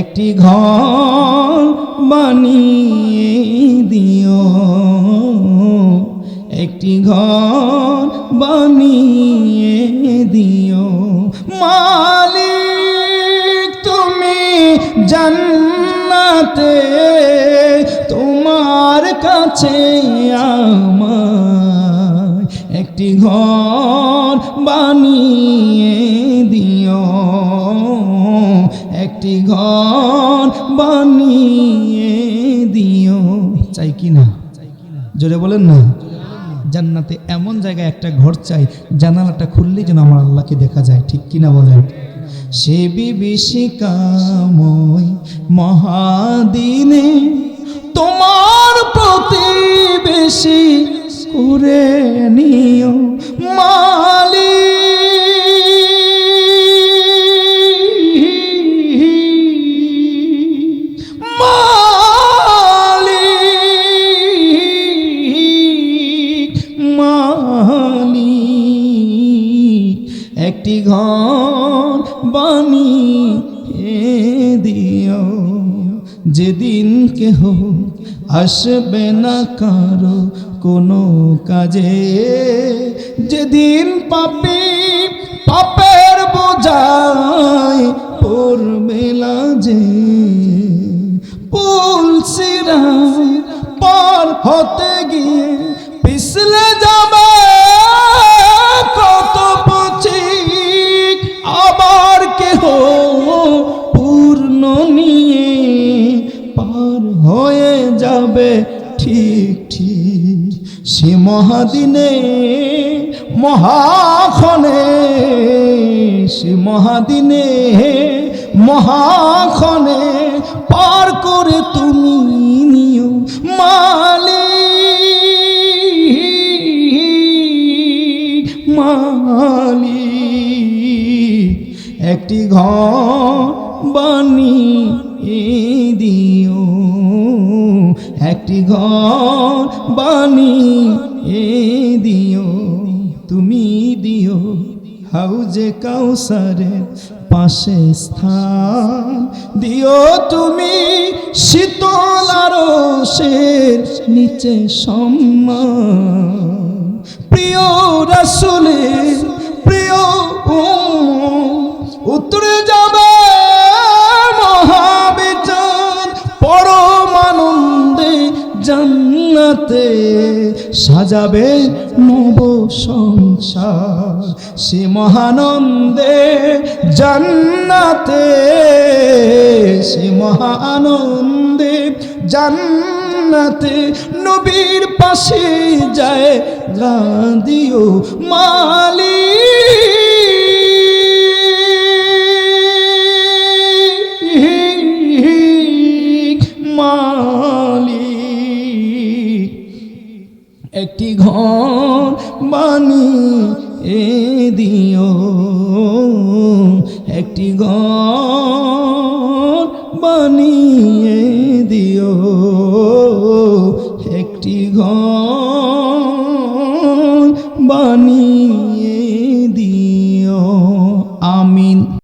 একটি ঘর বানিয়ে দিও। একটি ঘর বানিয়ে দিও। মালিক, তুমি জান্নাতে, তোমার কাছে আমার একটি ঘর বানিয়ে দিও। একটি ঘর বানিয়ে দিও। চাই কি না জোরে বলেন না। জান্নাতে এমন জায়গায় একটা ঘর চাই, জানালাটা খুললেই যেন আমার আল্লাহকে দেখা যায়। ঠিক কিনা বলেন? সে বিভীষিকাময় মহাদিনে তোমার প্রতিবেশী করে নিও। একটি ঘর বানিয়ে দিও। যেদিন কেহ আসবে না কারও কোনো কাজে, যেদিন পাপি পাপের বোঝায় পড়বে লাজে। পুলসিরা পার হতে গিয়ে পার হয়ে যাবে ঠিক ঠিক। সে মহাদিনে, মহাক্ষণে, সে মহাদিনে, মহাক্ষণে পার করে তুমি নিও মালিক মালিক। একটি ঘর বানিয়ে দিও। একটি ঘর বানিয়ে দিও, তুমি দিও। হাউজে কাউসারের পাশে স্থান দিও তুমি, শীতল আরও নিচে সম্মান। প্রিয় রাসুলের জান্নাতে সাজাবে নব সংসার। সে মহানন্দে জান্নাতে, সে মহানন্দে জান্নাতে নবীর পাশে যায় গাঁদিও মালি মালিক। একটি ঘর এ দিও। একটি ঘর বানিয়ে দিও। একটি ঘর বানিয়ে